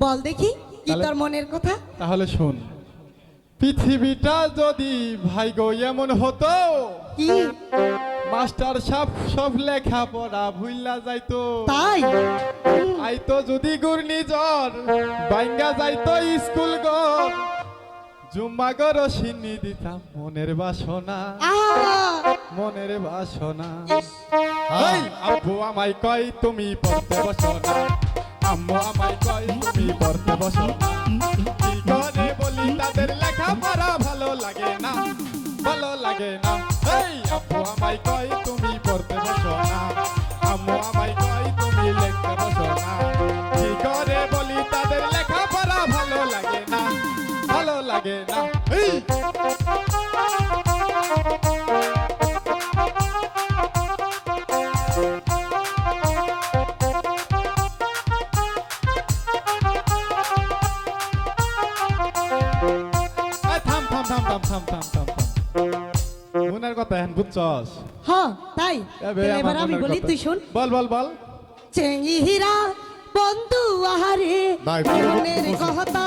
বল দেখি কি তোর মনের কথা? তাহলে শোন। পৃথিবীটা যদি ভাই গো এমন হতো কি? মাস্টার সব সব লেখা পড়া ভুইলা যাইতো। তাই? আইতো যদি ঘূর্ণিঝড় বাইঙ্গা যাইতো স্কুল ঘর জুম্মা গর সিন্নি দিতাম মনের বাসনা! মনের বাসনা। আব্বু আমায় কয় তুমি পড়তে বসো না আম্মু আমায় কয় তুমি পড়তে বসো? কি করে বলি, তাদের লেখাপড়া ভালো লাগে না। ভালো লাগে না। এই আম্মু আমায় কয়, তুমি পড়তে বসো না। আম্মু আমায় কয়, তুমি লিখতে বসো না। থাম থাম থাম থাম মনের কথা এখন বুঝছস? হ্যাঁ তাই। এবে এবার আমি বলি তুই শুন। বল বল বল। চেঙ্গিরা বন্ধু আহারে মনের কথা